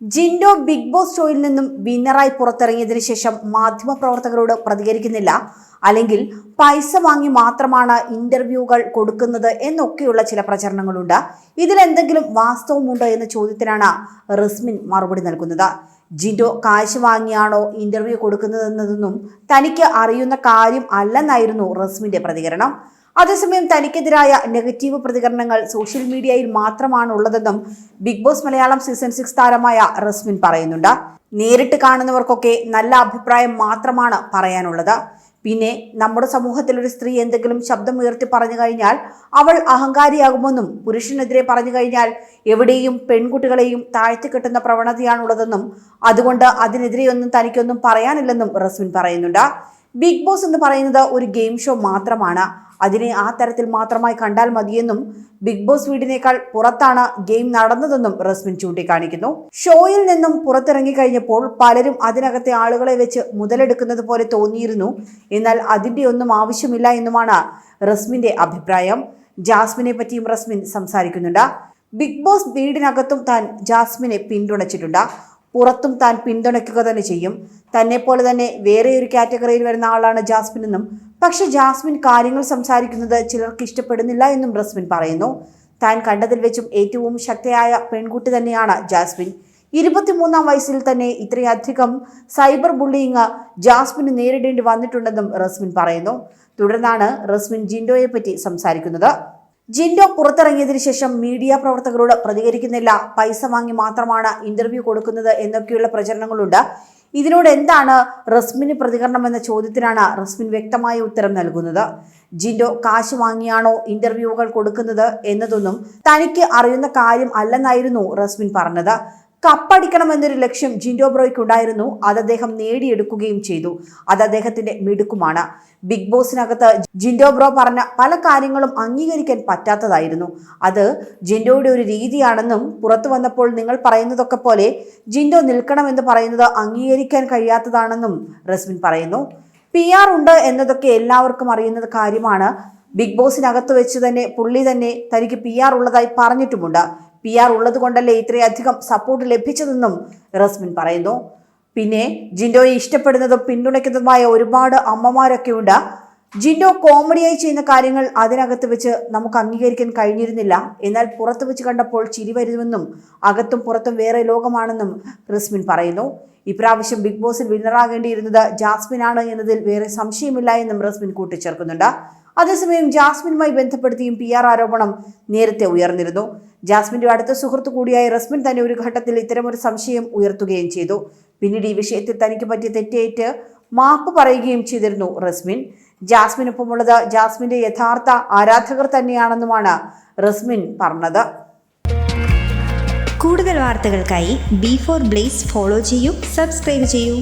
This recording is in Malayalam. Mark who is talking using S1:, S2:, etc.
S1: ജിൻഡോ ബിഗ് ബോസ് ഷോയിൽ നിന്നും വിന്നറായി പുറത്തിറങ്ങിയതിനു ശേഷം മാധ്യമപ്രവർത്തകരോട് പ്രതികരിക്കുന്നില്ല. അല്ലെങ്കിൽ പൈസ വാങ്ങി മാത്രമാണ് ഇന്റർവ്യൂകൾ കൊടുക്കുന്നത് എന്നൊക്കെയുള്ള ചില പ്രചരണങ്ങളുണ്ട്. ഇതിലെന്തെങ്കിലും വാസ്തവമുണ്ടോ എന്ന ചോദ്യത്തിനാണ് റിസ്മിൻ മറുപടി നൽകുന്നത്. ജിൻഡോ കാശ് വാങ്ങിയാണോ ഇന്റർവ്യൂ കൊടുക്കുന്നതെന്നതൊന്നും തനിക്ക് അറിയുന്ന കാര്യം അല്ലെന്നായിരുന്നു റസ്മിന്റെ പ്രതികരണം. അതേസമയം തനിക്കെതിരായ നെഗറ്റീവ് പ്രതികരണങ്ങൾ സോഷ്യൽ മീഡിയയിൽ മാത്രമാണ് ഉള്ളതെന്നും Bigg Boss Malayalam season six താരമായ റസ്മിൻ പറയുന്നുണ്ട്. നേരിട്ട് കാണുന്നവർക്കൊക്കെ നല്ല അഭിപ്രായം മാത്രമാണ് പറയാനുള്ളത്. പിന്നെ നമ്മുടെ സമൂഹത്തിൽ ഒരു സ്ത്രീ എന്തെങ്കിലും ശബ്ദം ഉയർത്തി പറഞ്ഞു കഴിഞ്ഞാൽ അവൾ അഹങ്കാരിയാകുമെന്നും പുരുഷനെതിരെ പറഞ്ഞു കഴിഞ്ഞാൽ എവിടെയും പെൺകുട്ടികളെയും താഴ്ത്തി താഴ്ത്തിക്കെട്ടുന്ന പ്രവണതയാണുള്ളതെന്നും അതുകൊണ്ട് അതിനെതിരെയൊന്നും തനിക്കൊന്നും പറയാനില്ലെന്നും റസ്മിൻ പറയുന്നുണ്ട്. ബിഗ് ബോസ് എന്ന് പറയുന്നത് ഒരു ഗെയിം ഷോ മാത്രമാണ്. അതിനെ ആ തരത്തിൽ മാത്രമായി കണ്ടാൽ മതിയെന്നും ബിഗ് ബോസ് വീടിനേക്കാൾ പുറത്താണ് ഗെയിം നടന്നതെന്നും റസ്മിൻ ചൂണ്ടിക്കാണിക്കുന്നു. ഷോയിൽ നിന്നും പുറത്തിറങ്ങി കഴിഞ്ഞപ്പോൾ പലരും അതിനകത്തെ ആളുകളെ വെച്ച് മുതലെടുക്കുന്നത് പോലെ തോന്നിയിരുന്നു. എന്നാൽ അതിന്റെ ഒന്നും ആവശ്യമില്ല എന്നുമാണ് റസ്മിന്റെ അഭിപ്രായം. ജാസ്മിനെ പറ്റിയും റസ്മിൻ സംസാരിക്കുന്നുണ്ട്. ബിഗ് ബോസ് വീടിനകത്തും താൻ ജാസ്മിനെ പിന്തുണച്ചിട്ടുണ്ട്. പുറത്തും താൻ പിന്തുണയ്ക്കുക തന്നെ ചെയ്യും. തന്നെ പോലെ തന്നെ വേറെ ഒരു കാറ്റഗറിയിൽ വരുന്ന ആളാണ് ജാസ്മിൻ എന്നും. പക്ഷെ ജാസ്മിൻ കാര്യങ്ങൾ സംസാരിക്കുന്നത് ചിലർക്ക് ഇഷ്ടപ്പെടുന്നില്ല എന്നും റസ്മിൻ പറയുന്നു. താൻ കണ്ടതിൽ വെച്ചും ഏറ്റവും ശക്തയായ പെൺകുട്ടി തന്നെയാണ് ജാസ്മിൻ. ഇരുപത്തിമൂന്നാം വയസ്സിൽ തന്നെ ഇത്രയധികം സൈബർ ബുള്ളിയിങ് ജാസ്മിന് നേരിടേണ്ടി വന്നിട്ടുണ്ടെന്നും റസ്മിൻ പറയുന്നു. തുടർന്നാണ് റസ്മിൻ ജിൻഡോയെ പറ്റി സംസാരിക്കുന്നത്. ജിൻഡോ പുറത്തിറങ്ങിയതിനു ശേഷം മീഡിയ പ്രവർത്തകരോട് പ്രതികരിക്കുന്നില്ല. പൈസ വാങ്ങി മാത്രമാണ് ഇന്റർവ്യൂ കൊടുക്കുന്നത് എന്നൊക്കെയുള്ള പ്രചരണങ്ങളുണ്ട്. ഇതിനോട് എന്താണ് റസ്മിന് പ്രതികരണം എന്ന ചോദ്യത്തിനാണ് റസ്മിൻ വ്യക്തമായ ഉത്തരം നൽകുന്നത്. ജിൻഡോ കാശ് വാങ്ങിയാണോ ഇന്റർവ്യൂകൾ കൊടുക്കുന്നത് എന്നതൊന്നും തനിക്ക് അറിയുന്ന കാര്യം അല്ലെന്നായിരുന്നു റസ്മിൻ പറഞ്ഞത്. കപ്പടിക്കണമെന്നൊരു ലക്ഷ്യം ജിൻഡോ ബ്രോയ്ക്ക് ഉണ്ടായിരുന്നു അത് അദ്ദേഹം നേടിയെടുക്കുകയും ചെയ്തു. അത് അദ്ദേഹത്തിന്റെ മിടുക്കുമാണ്. ബിഗ് ബോസിനകത്ത് ജിൻഡോ ബ്രോ പറഞ്ഞ പല കാര്യങ്ങളും അംഗീകരിക്കാൻ പറ്റാത്തതായിരുന്നു. അത് ജിൻഡോയുടെ ഒരു രീതിയാണെന്നും പുറത്തു വന്നപ്പോൾ നിങ്ങൾ പറയുന്നതൊക്കെ പോലെ ജിൻഡോ നിൽക്കണമെന്ന് പറയുന്നത് അംഗീകരിക്കാൻ കഴിയാത്തതാണെന്നും റസ്മിൻ പറയുന്നു. പി ആർ ഉണ്ട് എന്നതൊക്കെ എല്ലാവർക്കും അറിയുന്ന കാര്യമാണ്. ബിഗ് ബോസിനകത്ത് വെച്ച് തന്നെ പുള്ളി തന്നെ തനിക്ക് പി ആർ ഉള്ളതായി പറഞ്ഞിട്ടുമുണ്ട്. പി ആർ ഉള്ളത് കൊണ്ടല്ലേ ഇത്രയധികം സപ്പോർട്ട് ലഭിച്ചതെന്നും റസ്മിൻ പറയുന്നു. പിന്നെ ജിൻഡോയെ ഇഷ്ടപ്പെടുന്നതും പിന്തുണയ്ക്കുന്നതുമായ ഒരുപാട് അമ്മമാരൊക്കെ ഉണ്ട് ജിൻഡോ കോമഡിയായി ചെയ്യുന്ന കാര്യങ്ങൾ അതിനകത്ത് വെച്ച് നമുക്ക് അംഗീകരിക്കാൻ കഴിഞ്ഞിരുന്നില്ല. എന്നാൽ പുറത്ത് വെച്ച് കണ്ടപ്പോൾ ചിരി വരുമെന്നും അകത്തും പുറത്തും വേറെ ലോകമാണെന്നും ക്രിസ്മിൻ പറയുന്നു. ഇപ്രാവശ്യം ബിഗ് ബോസിൽ വിന്നറാകേണ്ടിയിരുന്നത് ജാസ്മിൻ ആണ് എന്നതിൽ വേറെ സംശയമില്ല എന്നും റസ്മിൻ കൂട്ടിച്ചേർക്കുന്നുണ്ട്. അതേസമയം ജാസ്മിനുമായി ബന്ധപ്പെടുത്തിയും പി ആർ ആരോപണം നേരത്തെ ഉയർന്നിരുന്നു. ജാസ്മിന്റെ അടുത്ത സുഹൃത്തു കൂടിയായ റസ്മിൻ തന്നെ ഒരു ഘട്ടത്തിൽ ഇത്തരമൊരു സംശയം ഉയർത്തുകയും ചെയ്തു. പിന്നീട് ഈ വിഷയത്തിൽ തനിക്ക് പറ്റിയ തെറ്റേറ്റ് മാപ്പ് പറയുകയും ചെയ്തിരുന്നു റസ്മിൻ. ജാസ്മിനൊപ്പമുള്ളത്. ജാസ്മിന്റെ യഥാർത്ഥ ആരാധകർ തന്നെയാണെന്നുമാണ് റസ്മിൻ പറഞ്ഞത്.
S2: കൂടുതൽ വാർത്തകൾക്കായി ബി ഫോർ ബ്ലേസ് ഫോളോ ചെയ്യൂ സബ്സ്ക്രൈബ് ചെയ്യൂ.